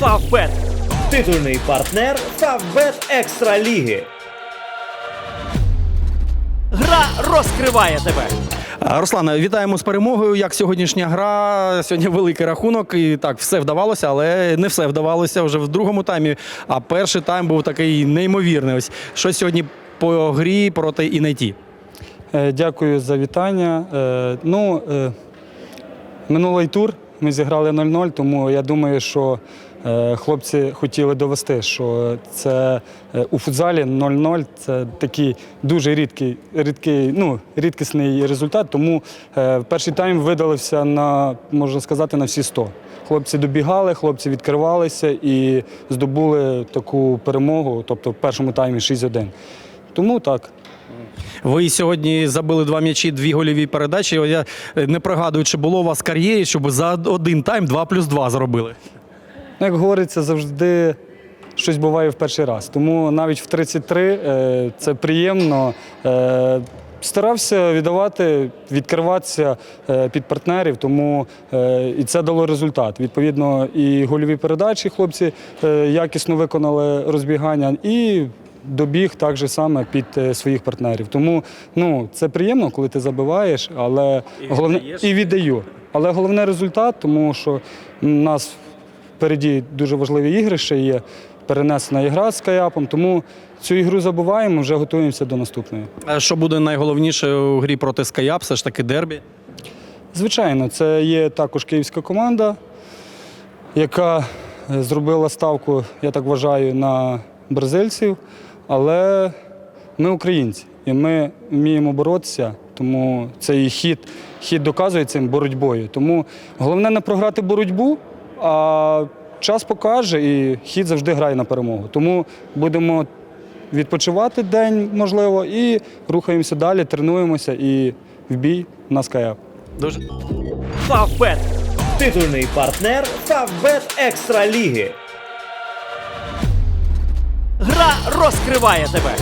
Фавбет. Титульний партнер Фавбет Екстра Ліги. Гра розкриває тебе. А, Руслане, вітаємо з перемогою. Як сьогоднішня гра? Сьогодні великий рахунок. І так, все вдавалося, але не все вдавалося вже в другому таймі. А перший тайм був такий неймовірний. Ось що сьогодні по грі проти Інайті. Е, Дякую за вітання. Е, Ну, е, минулий тур ми зіграли 0-0, тому я думаю, що е, хлопці хотіли довести, що це е, у футзалі 0-0 це такий дуже рідкий, рідкий, ну, рідкісний результат. Тому е, перший тайм видалився на, можна сказати, на всі 100. Хлопці добігали, хлопці відкривалися і здобули таку перемогу, тобто в першому таймі 6-1. Тому так, Ви сьогодні забили два м'ячі, дві гольові передачі. Я е, не пригадую, чи було у вас кар'єрі, щоб за один тайм 2 плюс 2 зробили. Ну, як говориться, завжди щось буває в перший раз. Тому навіть в 33 е, це приємно. Е, Старався віддавати, відкриватися під партнерів, тому і це дало результат. Відповідно, і гольові передачі хлопці якісно виконали розбігання, і добіг так же саме під е, своїх партнерів. Тому ну, це приємно, коли ти забиваєш, але головне віддаєш. і віддаю. Але головне результат, тому що у нас впереді дуже важливі ігри ще є. Перенесена ігра з каяпом, тому цю ігру забуваємо, вже готуємося до наступної. А Що буде найголовніше у грі проти Скаяп? Все ж таки дербі. Звичайно, це є також київська команда, яка е, зробила ставку, я так вважаю, на бразильців. Але ми українці і ми вміємо боротися, тому цей хід, хід доказує цим боротьбою. Тому головне не програти боротьбу, а час покаже, і хід завжди грає на перемогу. Тому будемо відпочивати день, можливо, і рухаємося далі, тренуємося і в бій на скаяп. Дуже Фавбет. Титульний партнер Фавбет Екстра Ліги. Гра розкриває тебе.